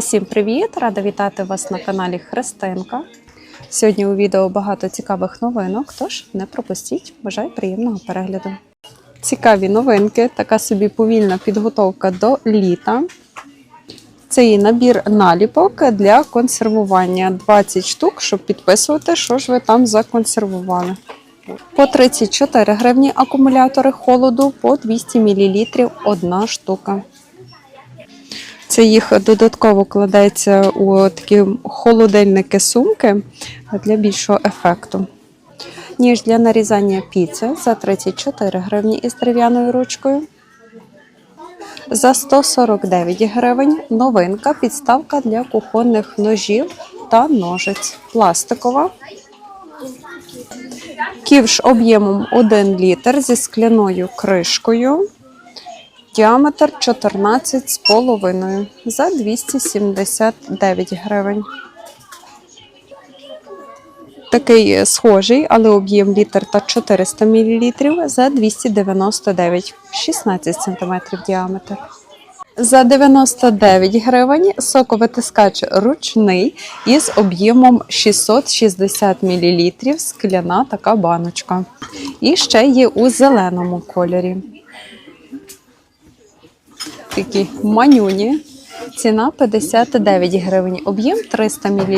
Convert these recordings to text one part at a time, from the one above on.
Усім привіт! Рада вітати вас на каналі Христинка. Сьогодні у відео багато цікавих новинок, тож не пропустіть. Бажаю приємного перегляду. Цікаві новинки, така собі повільна підготовка до літа. Це і набір наліпок для консервування. 20 штук, щоб підписувати, що ж ви там законсервували. По 34 гривні акумулятори холоду, по 200 мл одна штука. Це їх додатково кладеться у такі холодильники сумки для більшого ефекту. Ніж для нарізання піци за 34 гривні із дерев'яною ручкою. За 149 гривень новинка підставка для кухонних ножів та ножиць. Пластикова. Ківш об'ємом 1 літр зі скляною кришкою. Діаметр 14,5 за 279 гривень. Такий схожий, але об'єм літр та 400 мл за 299, 16 см діаметр. За 99 гривень соковитискач ручний із об'ємом 660 мл, скляна така баночка. І ще є у зеленому кольорі такі манюні. Ціна 59 гривень, об'єм 300 мл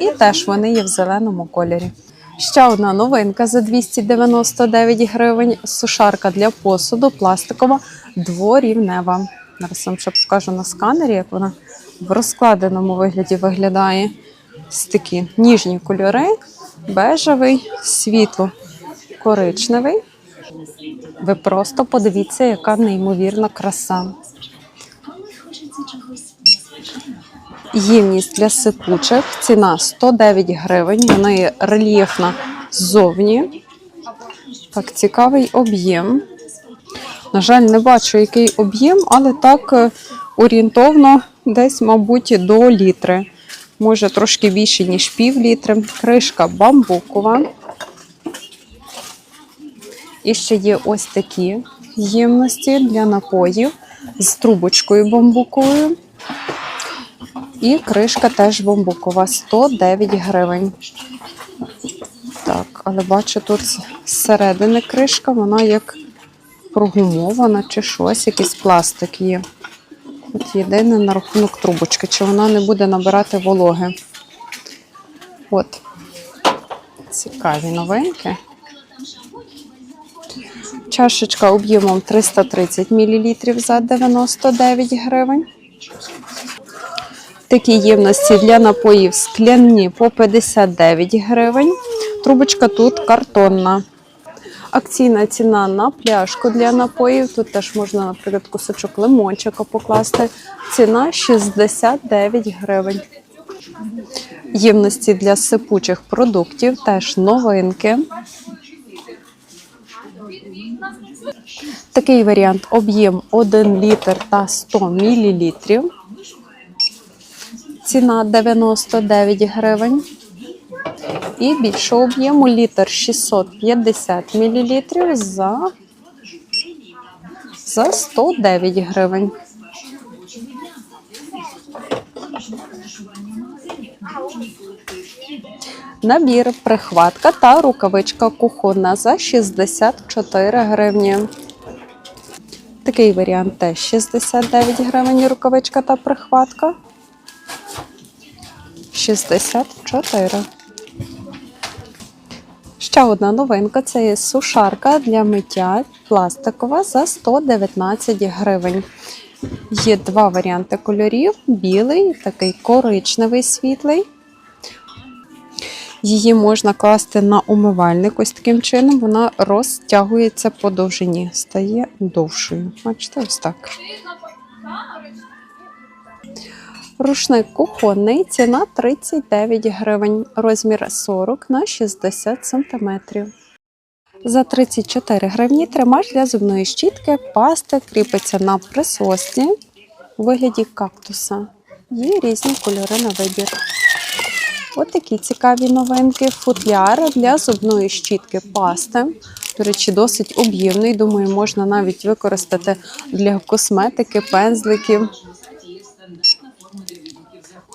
і теж вони є в зеленому кольорі. Ще одна новинка за 299 гривень. Сушарка для посуду пластикова дворівнева. Зараз вам ще покажу на сканері, як вона в розкладеному вигляді виглядає. Ось такі ніжні кольори, бежевий, світло коричневий. Ви просто подивіться, яка неймовірна краса. Ємність для сипучих. Ціна 109 гривень. Вона є рельєфна ззовні. Так, цікавий об'єм. На жаль, не бачу, який об'єм, але так е, орієнтовно десь, мабуть, до літри. Може, трошки більше, ніж пів літри. Кришка бамбукова. І ще є ось такі ємності для напоїв з трубочкою бамбуковою. І кришка теж бамбукова 109 гривень. Так, але бачу, тут зсередини кришка, вона як прогумована чи щось, якийсь пластик є. От єдине на рахунок трубочки, чи вона не буде набирати вологи. От. Цікаві новинки. Чашечка об'ємом 330 мл за 99 гривень. Такі ємності для напоїв скляні по 59 гривень. Трубочка тут картонна. Акційна ціна на пляшку для напоїв. Тут теж можна, наприклад, кусочок лимончика покласти. Ціна 69 гривень. Ємності для сипучих продуктів теж новинки. Такий варіант об'єм 1 літр та 100 мл. Ціна 99 гривень. І більшого об'єму літр 650 мл за, за 109 гривень. Набір, прихватка та рукавичка кухонна за 64 гривні. Такий варіант теж 69 гривень рукавичка та прихватка. 64. Ще одна новинка це є сушарка для миття пластикова за 119 гривень. Є два варіанти кольорів: білий, такий коричневий світлий. Її можна класти на умивальник ось таким чином, вона розтягується по довжині, стає довшою. Бачите, ось так. Рушник кухонний, ціна 39 гривень, розмір 40 на 60 см. За 34 гривні тримач для зубної щітки, пасти кріпиться на присосці у вигляді кактуса. Є різні кольори на вибір. Ось такі цікаві новинки. Футляр для зубної щітки пасти. До речі, досить об'ємний. Думаю, можна навіть використати для косметики, пензликів.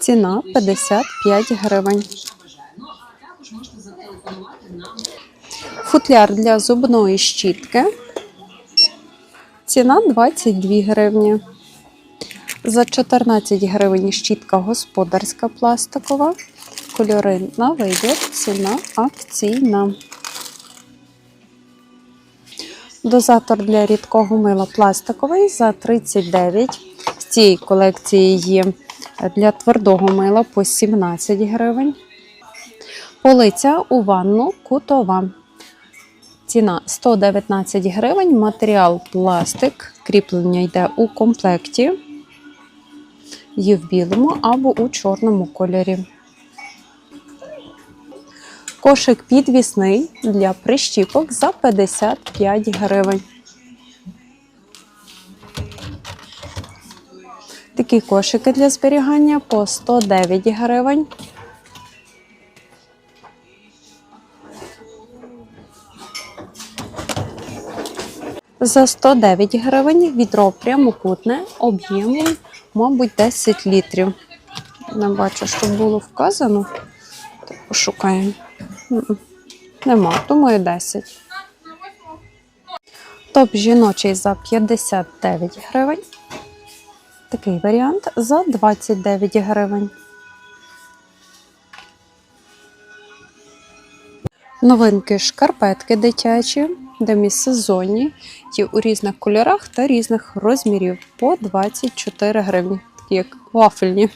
Ціна 55 гривень. Футляр для зубної щітки. Ціна 22 гривні. За 14 гривень щітка господарська пластикова. Кольори на вибір. Ціна акційна. Дозатор для рідкого мила пластиковий за 39. З цієї колекції є для твердого мила по 17 гривень. Полиця у ванну кутова. Ціна 119 гривень. Матеріал пластик. Кріплення йде у комплекті. Є в білому або у чорному кольорі. Кошик підвісний для прищіпок за 55 гривень. Такі кошики для зберігання по 109 гривень. За 109 гривень відро прямокутне об'ємом, мабуть, 10 літрів. Не бачу, що було вказано. Так, пошукаємо. Нема, думаю, 10. Топ жіночий за 59 гривень. Такий варіант за 29 гривень. Новинки шкарпетки дитячі, демісезонні, є у різних кольорах та різних розмірів по 24 гривні, такі як вафельні.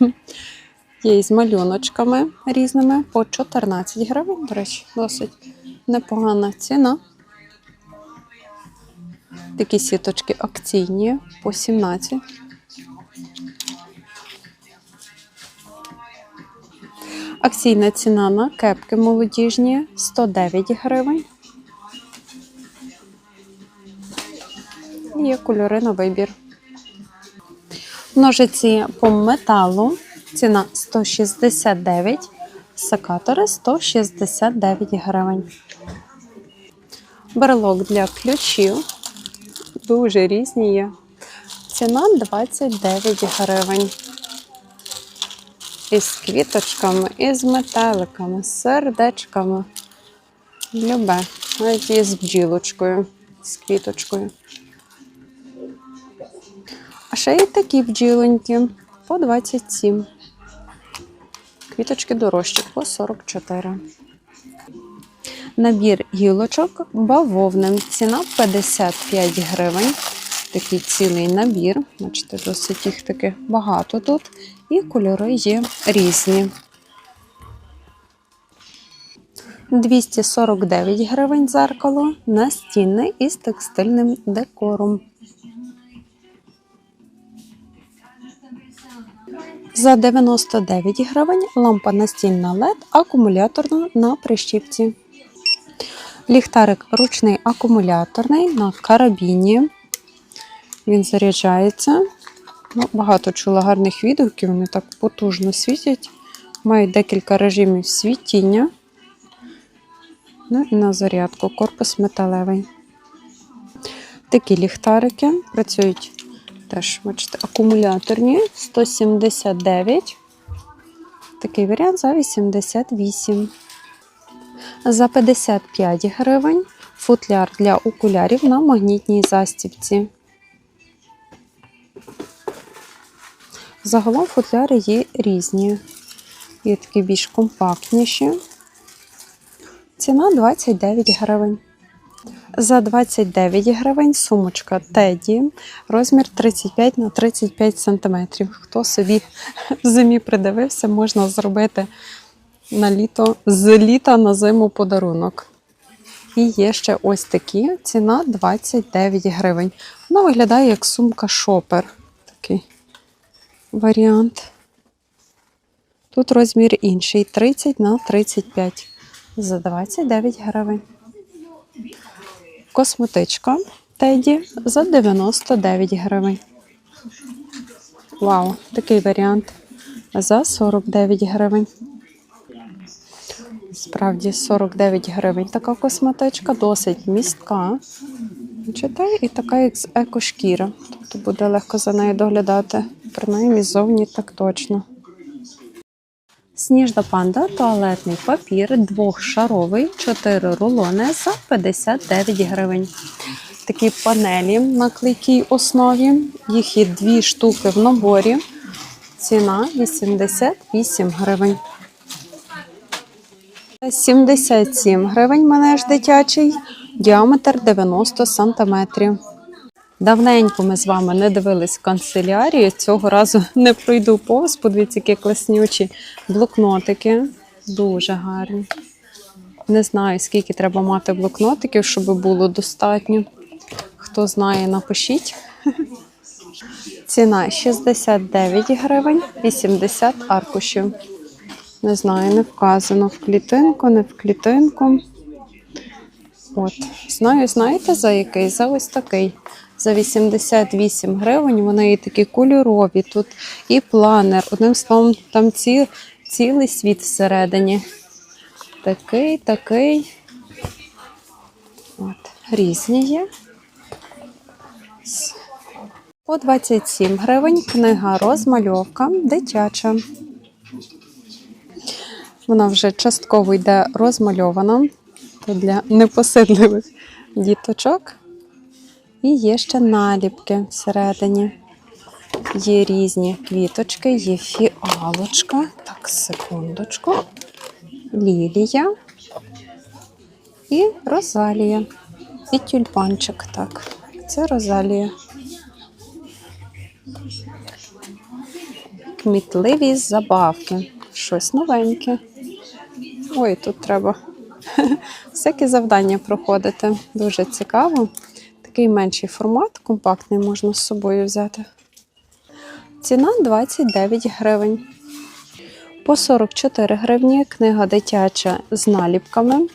Є із малюночками різними по 14 гривень. До речі, досить непогана ціна. Такі сіточки акційні по 17. Акційна ціна на кепки молодіжні 109 гривень. Є кольори на вибір. Ножиці по металу. Ціна 169, секатори 169 гривень. Брелок для ключів. Дуже різні є. Ціна 29 гривень. Із квіточками, із метеликами, з сердечками. Любе. Навіть є з бджілочкою, з квіточкою. А ще є такі бджілоньки по 27. Квіточки дорожчі по 44. Набір гілочок бавовним. Ціна 55 гривень. Такий цілий набір. Бачите, досить їх таки багато тут. І кольори є різні. 249 гривень зеркало настінне із текстильним декором. За 99 гривень лампа настільна LED акумуляторна на прищіпці. Ліхтарик ручний акумуляторний на карабіні. Він заряджається. Ну, багато чула гарних відгуків, вони так потужно світять. Мають декілька режимів світіння. Ну і на зарядку корпус металевий. Такі ліхтарики працюють теж, бачите, акумуляторні 179. Такий варіант за 88. За 55 гривень футляр для окулярів на магнітній застібці. Загалом футляри є різні. Є такі більш компактніші. Ціна 29 гривень. За 29 гривень сумочка Теді, розмір 35 на 35 см. Хто собі в зимі придивився, можна зробити на літо, з літа на зиму подарунок. І є ще ось такі. Ціна 29 гривень. Вона виглядає як сумка шопер. Такий варіант. Тут розмір інший 30 на 35 за 29 гривень. Косметичка Теді за 99 гривень. Вау, такий варіант за 49 гривень. Справді 49 гривень така косметичка, досить містка. Бачите? І така як з екошкіра. Тобто буде легко за нею доглядати. Принаймні ззовні так точно. Сніжна панда, туалетний папір, двохшаровий, 4 рулони за 59 гривень. Такі панелі на клейкій основі. Їх є дві штуки в наборі. Ціна 88 гривень. 77 гривень манеж дитячий, діаметр 90 сантиметрів. Давненько ми з вами не дивились канцелярію. Цього разу не пройду повз. Подивіться, які класнючі блокнотики. Дуже гарні. Не знаю, скільки треба мати блокнотиків, щоб було достатньо. Хто знає, напишіть. Ціна 69 гривень, 80 аркушів. Не знаю, не вказано в клітинку, не в клітинку. От, знаю, знаєте за який? За ось такий. За 88 гривень. Вони і такі кольорові. Тут і планер. Одним словом, там ці, цілий світ всередині. Такий, такий. От, різні є. По 27 гривень книга розмальовка дитяча. Вона вже частково йде розмальована то для непосидливих діточок. І є ще наліпки всередині. Є різні квіточки, є фіалочка. Так, секундочку. Лілія і розалія. І тюльпанчик. Так, це розалія. Кмітливі забавки. Щось новеньке. Ой, тут треба всякі завдання проходити. Дуже цікаво. Такий менший формат, компактний можна з собою взяти. Ціна 29 гривень. По 44 гривні книга дитяча з наліпками.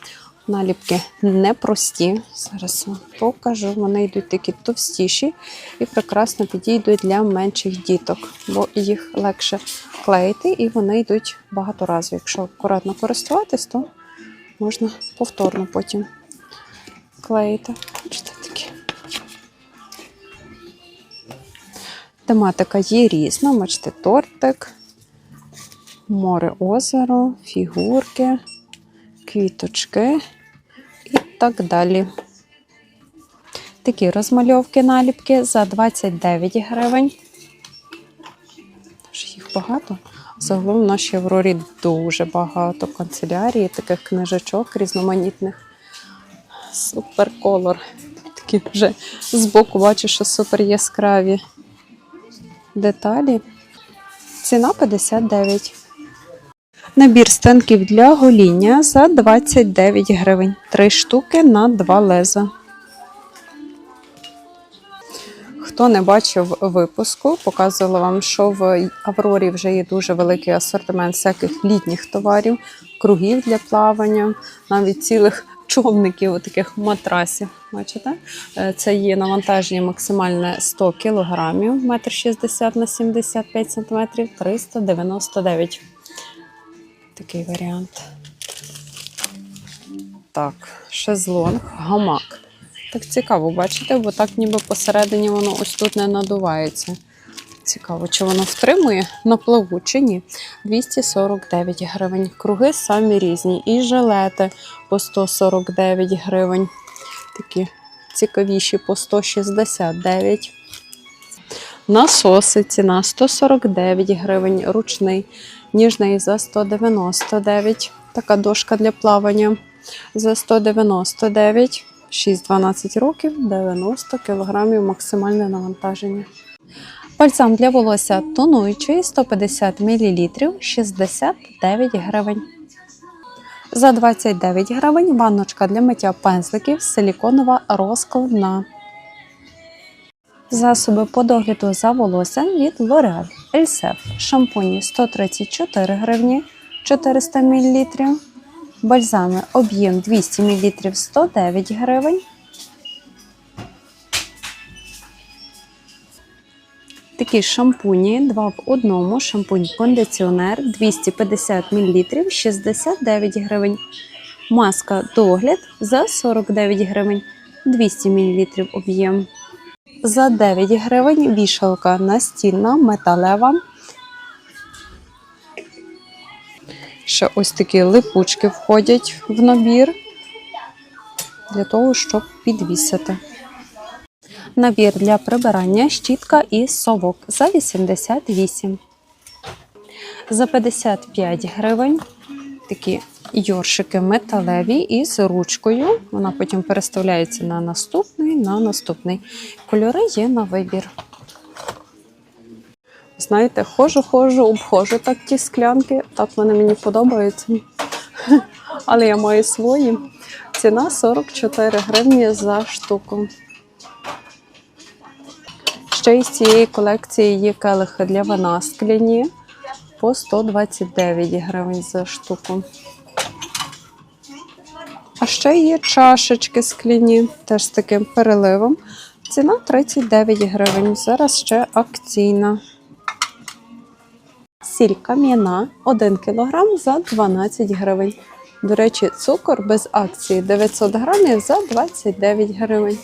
Наліпки непрості. Зараз вам покажу. Вони йдуть такі товстіші і прекрасно підійдуть для менших діток, бо їх легше клеїти і вони йдуть багаторазово. Якщо акуратно користуватись, то можна повторно потім клеїти. Бачите, такі. Тематика є різна. Бачите, тортик, море озеро, фігурки, квіточки і так далі. Такі розмальовки наліпки за 29 гривень. Тож їх багато. Загалом в нашій Аврорі дуже багато канцелярії, таких книжечок різноманітних. Супер колор. Такі вже збоку бачу, що супер яскраві деталі. Ціна 59. Набір станків для гоління за 29 гривень. Три штуки на два леза. Хто не бачив випуску, показувала вам, що в Аврорі вже є дуже великий асортимент всяких літніх товарів, кругів для плавання, навіть цілих човників, таких матрасів. Бачите? Е, Це є навантаження максимальне 100 кг, 1,60 на 75 см, 399. Такий варіант. Так, шезлонг, гамак. Так цікаво, бачите, бо так ніби посередині воно ось тут не надувається. Цікаво, чи воно втримує на плаву чи ні. 249 гривень. Круги самі різні. І жилети по 149 гривень. Такі цікавіші по 169. Насоси ціна 149 гривень. Ручний, ніжний за 199. Така дошка для плавання за 199. 6-12 років, 90 кг максимальне навантаження. Бальзам для волосся тонуючий 150 мл 69 гривень. За 29 гривень ванночка для миття пензликів силіконова розкладна. Засоби по догляду за волоссям від L'Oreal Elsef. Шампуні 134 гривні 400 мл. Бальзами об'єм 200 мл 109 гривень. Такі шампуні 2 в одному. Шампунь кондиціонер 250 мл 69 гривень. Маска догляд за 49 гривень 200 мл об'єм. За 9 гривень вішалка настільна металева Ще ось такі липучки входять в набір для того, щоб підвісити. Набір для прибирання щітка і совок за 88. За 55 гривень такі йоршики металеві із ручкою. Вона потім переставляється на наступний, на наступний. Кольори є на вибір. Знаєте, ходжу, ходжу, обходжу так ті склянки. Так вони мені подобаються. Але я маю свої. Ціна 44 гривні за штуку. Ще із цієї колекції є келихи для вина скляні по 129 гривень за штуку. А ще є чашечки скляні, теж з таким переливом. Ціна 39 гривень. Зараз ще акційна. Сіль кам'яна 1 кг за 12 гривень. До речі, цукор без акції 900 грамів за 29 гривень.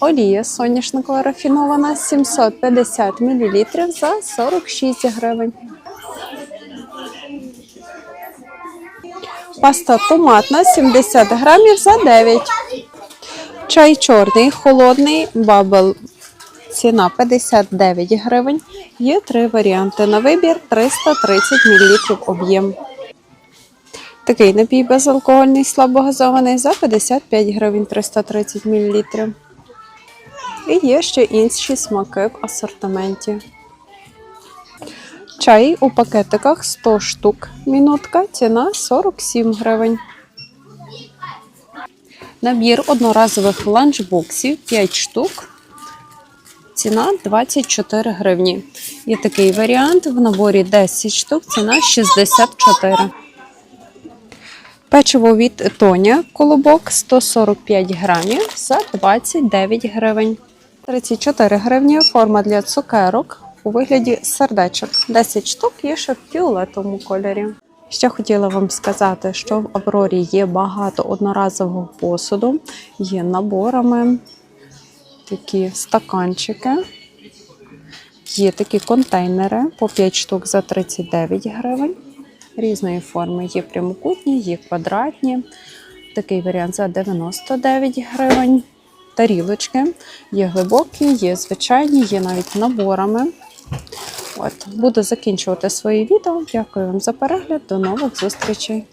Олія соняшникова рафінована 750 мл за 46 гривень. Паста томатна 70 грамів за 9. Чай чорний, холодний, бабл. Ціна 59 гривень. Є три варіанти на вибір 330 мл об'єм. Такий напій безалкогольний слабогазований за 55 гривень 330 мл. І є ще інші смаки в асортименті. Чай у пакетиках 100 штук. Мінутка, ціна 47 гривень. Набір одноразових ланчбоксів 5 штук. Ціна 24 гривні. Є такий варіант. В наборі 10 штук, ціна 64. Печиво від Тоня колобок 145 грамів за 29 гривень. 34 гривні форма для цукерок у вигляді сердечок. 10 штук є ще в фіолетовому кольорі. Ще хотіла вам сказати, що в Аврорі є багато одноразового посуду, є наборами, такі стаканчики, є такі контейнери по 5 штук за 39 гривень. Різної форми є прямокутні, є квадратні. Такий варіант за 99 гривень. Тарілочки є глибокі, є звичайні, є навіть наборами. От, буду закінчувати своє відео. Дякую вам за перегляд. До нових зустрічей!